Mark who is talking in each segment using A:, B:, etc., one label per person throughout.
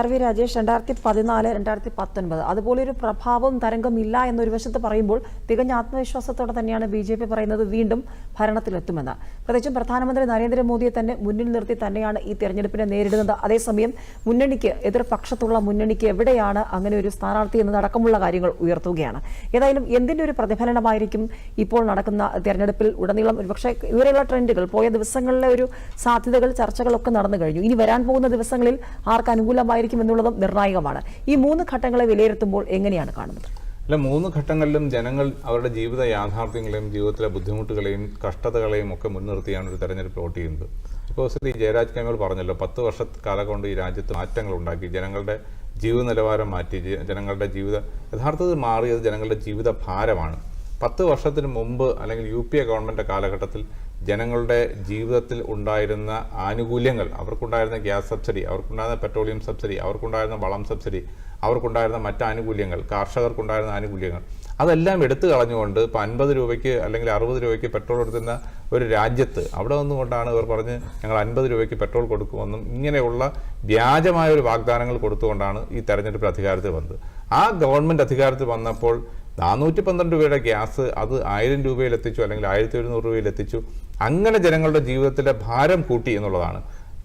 A: R V Rajesh രണ്ടായിരത്തി പതിനാല് രണ്ടായിരത്തി പത്തൊൻപത് അതുപോലെ ഒരു പ്രഭാവം തരംഗമില്ല എന്നൊരു വശത്ത് പറയുമ്പോൾ തികഞ്ഞ ആത്മവിശ്വാസത്തോടെ തന്നെയാണ് ബി ജെ പി പറയുന്നത് വീണ്ടും ഭരണത്തിലെത്തുമെന്ന്. പ്രത്യേകിച്ചും പ്രധാനമന്ത്രി നരേന്ദ്രമോദിയെ തന്നെ മുന്നിൽ നിർത്തി തന്നെയാണ് ഈ തെരഞ്ഞെടുപ്പിനെ നേരിടുന്നത്. അതേസമയം മുന്നണിക്ക് എതിർപക്ഷത്തുള്ള മുന്നണിക്ക് എവിടെയാണ് അങ്ങനെ ഒരു സ്ഥാനാർത്ഥി എന്നതടക്കമുള്ള കാര്യങ്ങൾ ഉയർത്തുകയാണ്. ഏതായാലും എന്തിന്റെ ഒരു പ്രതിഫലനമായിരിക്കും ഇപ്പോൾ നടക്കുന്ന തെരഞ്ഞെടുപ്പിൽ ഉടനീളം? ഒരുപക്ഷെ ഇവരെയുള്ള ട്രെൻഡുകൾ പോയ ദിവസങ്ങളിലെ ഒരു സാധ്യതകൾ ചർച്ചകളൊക്കെ നടന്നു കഴിഞ്ഞു. ഇനി വരാൻ പോകുന്ന ദിവസങ്ങളിൽ ആർക്ക് അനുകൂലമായിരിക്കും എന്നുള്ളതും നിർണായകമാണ്. ഈ മൂന്ന് ഘട്ടങ്ങളെ വിലയിരുത്തുമ്പോൾ എങ്ങനെയാണ് കാണുന്നത്?
B: അല്ല മൂന്ന് ഘട്ടങ്ങളിലും ജനങ്ങൾ അവരുടെ ജീവിത യാഥാർത്ഥ്യങ്ങളെയും ജീവിതത്തിലെ ബുദ്ധിമുട്ടുകളെയും കഷ്ടതകളെയും ഒക്കെ മുൻനിർത്തിയാണ് ഒരു തെരഞ്ഞെടുപ്പ് വോട്ട് ചെയ്യുന്നത്. ഇപ്പോൾ ശ്രീ ജയരാജ് കൈമൾ പറഞ്ഞല്ലോ പത്ത് വർഷ കാലം കൊണ്ട് ഈ രാജ്യത്ത് മാറ്റങ്ങൾ ഉണ്ടാക്കി. ജനങ്ങളുടെ ജീവിത നിലവാരം മാറ്റി. ജനങ്ങളുടെ ജീവിത യഥാർത്ഥത്തിൽ മാറിയത് ജനങ്ങളുടെ ജീവിത ഭാരമാണ്. പത്ത് വർഷത്തിന് മുമ്പ് അല്ലെങ്കിൽ യു പി എ ഗവൺമെന്റ് കാലഘട്ടത്തിൽ ജനങ്ങളുടെ ജീവിതത്തിൽ ഉണ്ടായിരുന്ന ആനുകൂല്യങ്ങൾ അവർക്കുണ്ടായിരുന്ന ഗ്യാസ് സബ്സിഡി അവർക്കുണ്ടായിരുന്ന പെട്രോളിയം സബ്സിഡി അവർക്കുണ്ടായിരുന്ന വളം സബ്സിഡി അവർക്കുണ്ടായിരുന്ന മറ്റ് ആനുകൂല്യങ്ങൾ കർഷകർക്കുണ്ടായിരുന്ന ആനുകൂല്യങ്ങൾ അതെല്ലാം എടുത്തു കളഞ്ഞുകൊണ്ട് ഇപ്പോൾ അൻപത് രൂപയ്ക്ക് അല്ലെങ്കിൽ അറുപത് രൂപയ്ക്ക് പെട്രോൾ എടുക്കുന്ന ഒരു രാജ്യത്ത് അവിടെ നിന്നുകൊണ്ടാണ് ഇവർ പറഞ്ഞ് ഞങ്ങൾ അൻപത് രൂപയ്ക്ക് പെട്രോൾ കൊടുക്കുമെന്നും ഇങ്ങനെയുള്ള വ്യാജമായ ഒരു വാഗ്ദാനങ്ങൾ കൊടുത്തുകൊണ്ടാണ് ഈ തെരഞ്ഞെടുപ്പിൽ അധികാരത്തിൽ വന്നത്. ആ ഗവൺമെന്റ് അധികാരത്തിൽ വന്നപ്പോൾ നാനൂറ്റി പന്ത്രണ്ട് രൂപയുടെ ഗ്യാസ് അത് ആയിരം രൂപയിൽ എത്തിച്ചു അല്ലെങ്കിൽ ആയിരത്തി ഒരുന്നൂറ് രൂപയിൽ എത്തിച്ചു. അങ്ങനെ ജനങ്ങളുടെ ജീവിതത്തിലെ ഭാരം കൂട്ടി എന്നുള്ളതാണ്.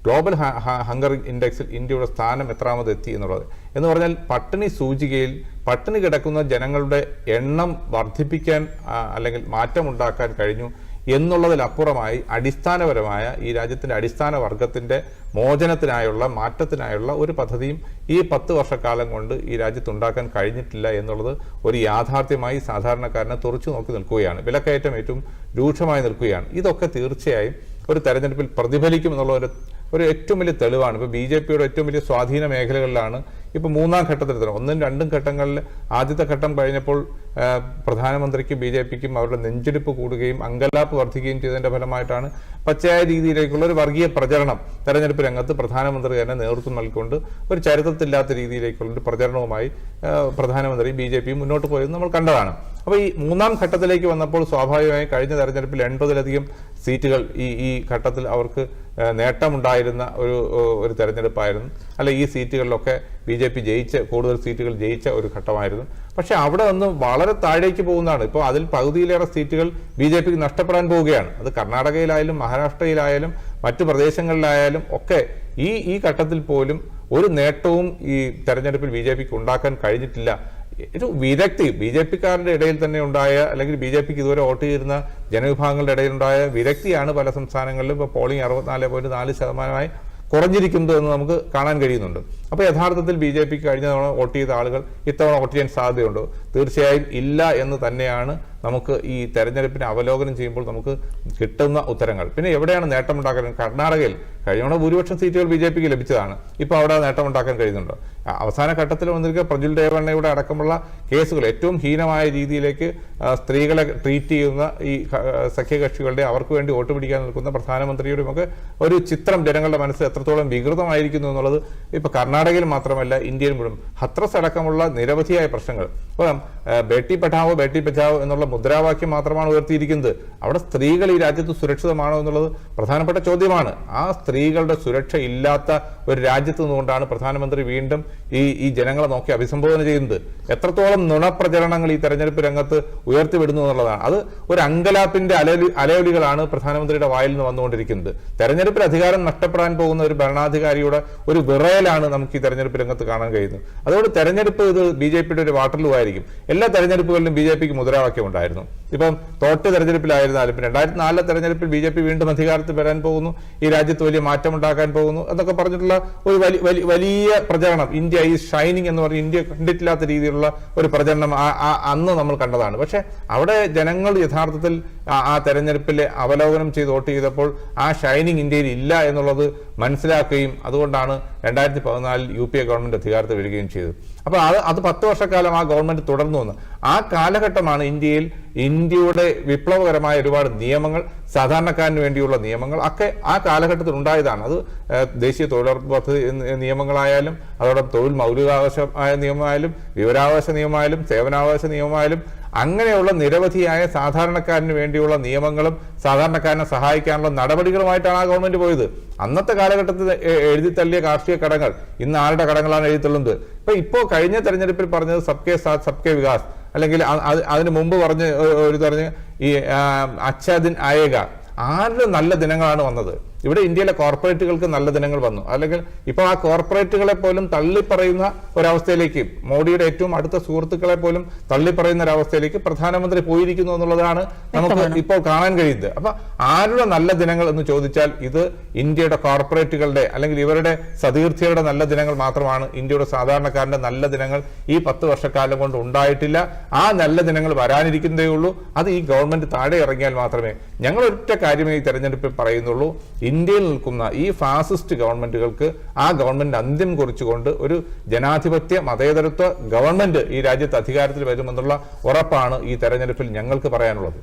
B: ഗ്ലോബൽ ഹങ്കർ ഇൻഡെക്സിൽ ഇന്ത്യയുടെ സ്ഥാനം എത്രാമത് എത്തി എന്നുള്ളത്. എന്ന് പറഞ്ഞാൽ പട്ടിണി സൂചികയിൽ പട്ടിണി കിടക്കുന്ന ജനങ്ങളുടെ എണ്ണം വർദ്ധിപ്പിക്കാൻ അല്ലെങ്കിൽ മാറ്റമുണ്ടാക്കാൻ കഴിഞ്ഞു. എന്നുള്ളതിലപ്പുറമായി അടിസ്ഥാനപരമായ ഈ രാജ്യത്തിന്റെ അടിസ്ഥാന വർഗത്തിന്റെ മോചനത്തിനായുള്ള മാറ്റത്തിനായുള്ള ഒരു പദ്ധതിയും ഈ പത്ത് വർഷക്കാലം കൊണ്ട് ഈ രാജ്യത്ത് ഉണ്ടാക്കാൻ കഴിഞ്ഞിട്ടില്ല എന്നുള്ളത് ഒരു യാഥാർത്ഥ്യമായി സാധാരണക്കാരനെ തുറച്ചു നോക്കി നിൽക്കുകയാണ്. വിലക്കയറ്റം ഏറ്റവും രൂക്ഷമായി നിൽക്കുകയാണ്. ഇതൊക്കെ തീർച്ചയായും ഒരു തെരഞ്ഞെടുപ്പിൽ പ്രതിഫലിക്കും എന്നുള്ള ഒരു ഒരു ഏറ്റവും വലിയ തെളിവാണ്. ഇപ്പോൾ ബി ജെ പിയുടെ ഏറ്റവും വലിയ സ്വാധീന മേഖലകളിലാണ് ഇപ്പോൾ മൂന്നാം ഘട്ടത്തിൽ തന്നെ ഒന്നും രണ്ടും ഘട്ടങ്ങളിൽ ആദ്യത്തെ ഘട്ടം കഴിഞ്ഞപ്പോൾ പ്രധാനമന്ത്രിക്കും ബി ജെ പിക്കും അവരുടെ നെഞ്ചെടുപ്പ് കൂടുകയും അങ്കലാപ്പ് വർദ്ധിക്കുകയും ചെയ്തതിന്റെ ഫലമായിട്ടാണ് പച്ചയായ രീതിയിലേക്കുള്ള ഒരു വർഗീയ പ്രചരണം തെരഞ്ഞെടുപ്പ് രംഗത്ത് പ്രധാനമന്ത്രി തന്നെ നേതൃത്വം നൽകിക്കൊണ്ട് ഒരു ചരിത്രത്തില്ലാത്ത രീതിയിലേക്കുള്ള ഒരു പ്രചരണവുമായി പ്രധാനമന്ത്രി ബി ജെ പി മുന്നോട്ട് പോയത് നമ്മൾ കണ്ടതാണ്. അപ്പോൾ ഈ മൂന്നാം ഘട്ടത്തിലേക്ക് വന്നപ്പോൾ സ്വാഭാവികമായും കഴിഞ്ഞ തെരഞ്ഞെടുപ്പിൽ എൺപതിലധികം സീറ്റുകൾ ഈ ഈ ഘട്ടത്തിൽ അവർക്ക് നേട്ടമുണ്ടായിരുന്ന ഒരു ഒരു തെരഞ്ഞെടുപ്പായിരുന്നു. അല്ല ഈ സീറ്റുകളിലൊക്കെ ബി ജെ പി ജയിച്ച കൂടുതൽ സീറ്റുകൾ ജയിച്ച ഒരു ഘട്ടമായിരുന്നു. പക്ഷേ അവിടെ നിന്ന് വളരെ താഴേക്ക് പോകുന്നതാണ്. ഇപ്പോൾ അതിൽ പകുതിയിലേറെ സീറ്റുകൾ ബി ജെ പിക്ക് നഷ്ടപ്പെടാൻ പോവുകയാണ്. അത് കർണാടകയിലായാലും മഹാരാഷ്ട്രയിലായാലും മറ്റു പ്രദേശങ്ങളിലായാലും ഒക്കെ ഈ ഈ ഘട്ടത്തിൽ പോലും ഒരു നേട്ടവും ഈ തെരഞ്ഞെടുപ്പിൽ ബി ജെ പിക്ക് ഉണ്ടാക്കാൻ കഴിഞ്ഞിട്ടില്ല. ഒരു വിരക്തി. ബി ജെ പിക്കാരുടെ ഇടയിൽ തന്നെ ഉണ്ടായ അല്ലെങ്കിൽ ബി ജെ പിക്ക് ഇതുവരെ വോട്ട് ചെയ്തിരുന്ന ജനവിഭാഗങ്ങളുടെ ഇടയിലുണ്ടായ വിരക്തിയാണ് പല സംസ്ഥാനങ്ങളിലും. ഇപ്പോൾ പോളിംഗ് അറുപത്തിനാല് പോയിന്റ് നാല് ശതമാനമായി കുറഞ്ഞിരിക്കുന്നത് എന്ന് നമുക്ക് കാണാൻ കഴിയുന്നുണ്ട്. അപ്പോൾ യഥാർത്ഥത്തിൽ ബി ജെ പിക്ക് കഴിഞ്ഞ തവണ വോട്ട് ചെയ്ത ആളുകൾ ഇത്തവണ വോട്ട് ചെയ്യാൻ സാധ്യതയുണ്ടോ. തീർച്ചയായും ഇല്ല എന്ന് തന്നെയാണ് നമുക്ക് ഈ തെരഞ്ഞെടുപ്പിനെ അവലോകനം ചെയ്യുമ്പോൾ നമുക്ക് കിട്ടുന്ന ഉത്തരങ്ങൾ. പിന്നെ എവിടെയാണ് നേട്ടമുണ്ടാക്കാൻ? കർണാടകയിൽ കഴിഞ്ഞ ഭൂരിപക്ഷം സീറ്റുകൾ ബി ജെ പിക്ക് ലഭിച്ചതാണ്. ഇപ്പോൾ അവിടെ നേട്ടമുണ്ടാക്കാൻ കഴിയുന്നുണ്ടോ? അവസാന ഘട്ടത്തിൽ വന്നിരിക്കുക പ്രജുൽ ദേവണ്ണയുടെ അടക്കമുള്ള കേസുകൾ ഏറ്റവും ഹീനമായ രീതിയിലേക്ക് സ്ത്രീകളെ ട്രീറ്റ് ചെയ്യുന്ന ഈ സഖ്യകക്ഷികളുടെ അവർക്ക് വേണ്ടി വോട്ട് പിടിക്കാൻ നിൽക്കുന്ന പ്രധാനമന്ത്രിയുടെ ഒക്കെ ഒരു ചിത്രം ജനങ്ങളുടെ മനസ്സ് എത്രത്തോളം വികൃതമായിരിക്കുന്നു എന്നുള്ളത് ഇപ്പൊ കർണാടകയിൽ മാത്രമല്ല ഇന്ത്യയിൽ മുഴുവൻ. ഹത്രസ് അടക്കമുള്ള നിരവധിയായ പ്രശ്നങ്ങൾ. ഇപ്പം ബേട്ടി പഠാവോ ബേട്ടി ബച്ചാവോ എന്നുള്ള മുദ്രാവാക്യം മാത്രമാണ് ഉയർത്തിയിരിക്കുന്നത്. അവിടെ സ്ത്രീകൾ ഈ രാജ്യത്ത് സുരക്ഷിതമാണോ എന്നുള്ളത് പ്രധാനപ്പെട്ട ചോദ്യമാണ്. ആ സ്ത്രീകളുടെ സുരക്ഷ ഇല്ലാത്ത ഒരു രാജ്യത്ത് നിന്നുകൊണ്ടാണ് പ്രധാനമന്ത്രി വീണ്ടും ഈ ഈ ജനങ്ങളെ നോക്കി അഭിസംബോധന ചെയ്യുന്നത്. എത്രത്തോളം നുണപ്രചരണങ്ങൾ ഈ തെരഞ്ഞെടുപ്പ് രംഗത്ത് ഉയർത്തിവിടുന്നു എന്നുള്ളതാണ്. അത് ഒരു അങ്കലാപ്പിന്റെ അലയൊലി അലയൊലികളാണ് പ്രധാനമന്ത്രിയുടെ വായിൽ നിന്ന് വന്നുകൊണ്ടിരിക്കുന്നത്. തെരഞ്ഞെടുപ്പിൽ അധികാരം നഷ്ടപ്പെടാൻ പോകുന്ന ഒരു ഭരണാധികാരിയുടെ ഒരു വിറയലാണ് നമുക്ക് ഈ തെരഞ്ഞെടുപ്പ് രംഗത്ത് കാണാൻ കഴിയുന്നത്. അതുകൊണ്ട് തെരഞ്ഞെടുപ്പ് ഇത് ബി ജെ പിയുടെ ഒരു വാട്ടലുമായിരിക്കും എല്ലാ തെരഞ്ഞെടുപ്പുകളിലും ബി ജെ പിക്ക് മുദ്രാവാക്യം ഉണ്ടായിരുന്നു ഇപ്പം തോട്ട് തെരഞ്ഞെടുപ്പിലായിരുന്നാലും രണ്ടായിരത്തി നാലിലെ തെരഞ്ഞെടുപ്പിൽ ബി ജെ പി വീണ്ടും അധികാരത്തിൽ വരാൻ പോകുന്നു. ഈ രാജ്യത്ത് വലിയ മാറ്റമുണ്ടാക്കാൻ പോകുന്നു. എന്നൊക്കെ പറഞ്ഞിട്ടുള്ള ഒരു വലി- വലി- വലിയ പ്രചരണം. ഇന്ത്യ ഈ ഷൈനിങ് എന്ന് പറഞ്ഞ ഇന്ത്യ കണ്ടിട്ടില്ലാത്ത രീതിയിലുള്ള ഒരു പ്രചരണം അന്ന് നമ്മൾ കണ്ടതാണ്. പക്ഷെ അവിടെ ജനങ്ങൾ യഥാർത്ഥത്തിൽ ആ തെരഞ്ഞെടുപ്പിലെ അവലോകനം ചെയ്ത് വോട്ട് ചെയ്തപ്പോൾ ആ ഷൈനിങ് ഇന്ത്യയിൽ ഇല്ല എന്നുള്ളത് മനസ്സിലാക്കുകയും അതുകൊണ്ടാണ് രണ്ടായിരത്തി പതിനാലിൽ യു പി എ ഗവൺമെന്റ് അധികാരത്തിൽ വരികയും ചെയ്തത്. അപ്പോൾ അത് അത് പത്ത് വർഷക്കാലം ആ ഗവൺമെന്റ് തുടർന്നു വന്ന്. ആ കാലഘട്ടമാണ് ഇന്ത്യയിൽ ഇന്ത്യയുടെ വിപ്ലവകരമായ ഒരുപാട് നിയമങ്ങൾ സാധാരണക്കാരന് വേണ്ടിയുള്ള നിയമങ്ങൾ ഒക്കെ ആ കാലഘട്ടത്തിൽ ഉണ്ടായതാണ്. അത് ദേശീയ തൊഴിലുറപ്പ് പദ്ധതി നിയമങ്ങളായാലും അതോടൊപ്പം തൊഴിൽ മൗലികാവകാശമായ നിയമമായാലും വിവരാവകാശ നിയമമായാലും സേവനാവകാശ നിയമമായാലും അങ്ങനെയുള്ള നിരവധിയായ സാധാരണക്കാരന് വേണ്ടിയുള്ള നിയമങ്ങളും സാധാരണക്കാരനെ സഹായിക്കാനുള്ള നടപടികളുമായിട്ടാണ് ആ ഗവൺമെന്റ് പോയത്. അന്നത്തെ കാലഘട്ടത്തിൽ എഴുതി തള്ളിയ കാർഷിക കടങ്ങൾ ഇന്ന് ആരുടെ കടങ്ങളാണ് എഴുതി തള്ളുന്നത്? ഇപ്പൊ ഇപ്പോ കഴിഞ്ഞ തെരഞ്ഞെടുപ്പിൽ പറഞ്ഞത് സബ്കെ സാത്ത് സബ്കെ വികാസ്. അല്ലെങ്കിൽ അതിന് മുമ്പ് പറഞ്ഞ് ഒരു പറഞ്ഞ് ഈ അച്ഛാദിൻ ആയേക ആരുടെ നല്ല ദിനങ്ങളാണ് വന്നത്. ഇവിടെ ഇന്ത്യയിലെ കോർപ്പറേറ്റുകൾക്ക് നല്ല ദിനങ്ങൾ വന്നു. അല്ലെങ്കിൽ ഇപ്പോൾ ആ കോർപ്പറേറ്റുകളെ പോലും തള്ളിപ്പറയുന്ന ഒരവസ്ഥയിലേക്ക് മോഡിയുടെ ഏറ്റവും അടുത്ത സുഹൃത്തുക്കളെ പോലും തള്ളിപ്പറയുന്ന ഒരവസ്ഥയിലേക്ക് പ്രധാനമന്ത്രി പോയിരിക്കുന്നു എന്നുള്ളതാണ് നമുക്ക് ഇപ്പോൾ കാണാൻ കഴിയുന്നത്. അപ്പൊ ആരുടെ നല്ല ദിനങ്ങൾ എന്ന് ചോദിച്ചാൽ ഇത് ഇന്ത്യയുടെ കോർപ്പറേറ്റുകളുടെ അല്ലെങ്കിൽ ഇവരുടെ സതീർത്ഥ്യരുടെ നല്ല ദിനങ്ങൾ മാത്രമാണ്. ഇന്ത്യയുടെ സാധാരണക്കാരന്റെ നല്ല ദിനങ്ങൾ ഈ പത്ത് വർഷക്കാലം കൊണ്ട് ഉണ്ടായിട്ടില്ല. ആ നല്ല ദിനങ്ങൾ വരാനിരിക്കുന്നതേ ഉള്ളൂ. അത് ഈ ഗവൺമെന്റ് താഴെ ഇറങ്ങിയാൽ മാത്രമേ ഞങ്ങൾ ഒറ്റ കാര്യമേ ഈ തെരഞ്ഞെടുപ്പിൽ പറയുന്നുള്ളൂ. ഇന്ത്യയിൽ നിൽക്കുന്ന ഈ ഫാസിസ്റ്റ് ഗവൺമെന്റുകൾക്ക് ആ ഗവൺമെന്റ് അന്ത്യം കുറിച്ചുകൊണ്ട് ഒരു ജനാധിപത്യ മതേതരത്വ ഗവൺമെന്റ് ഈ രാജ്യത്ത് അധികാരത്തിൽ വരുമെന്നുള്ള ഉറപ്പാണ് ഈ തെരഞ്ഞെടുപ്പിൽ ഞങ്ങൾക്ക് പറയാനുള്ളത്.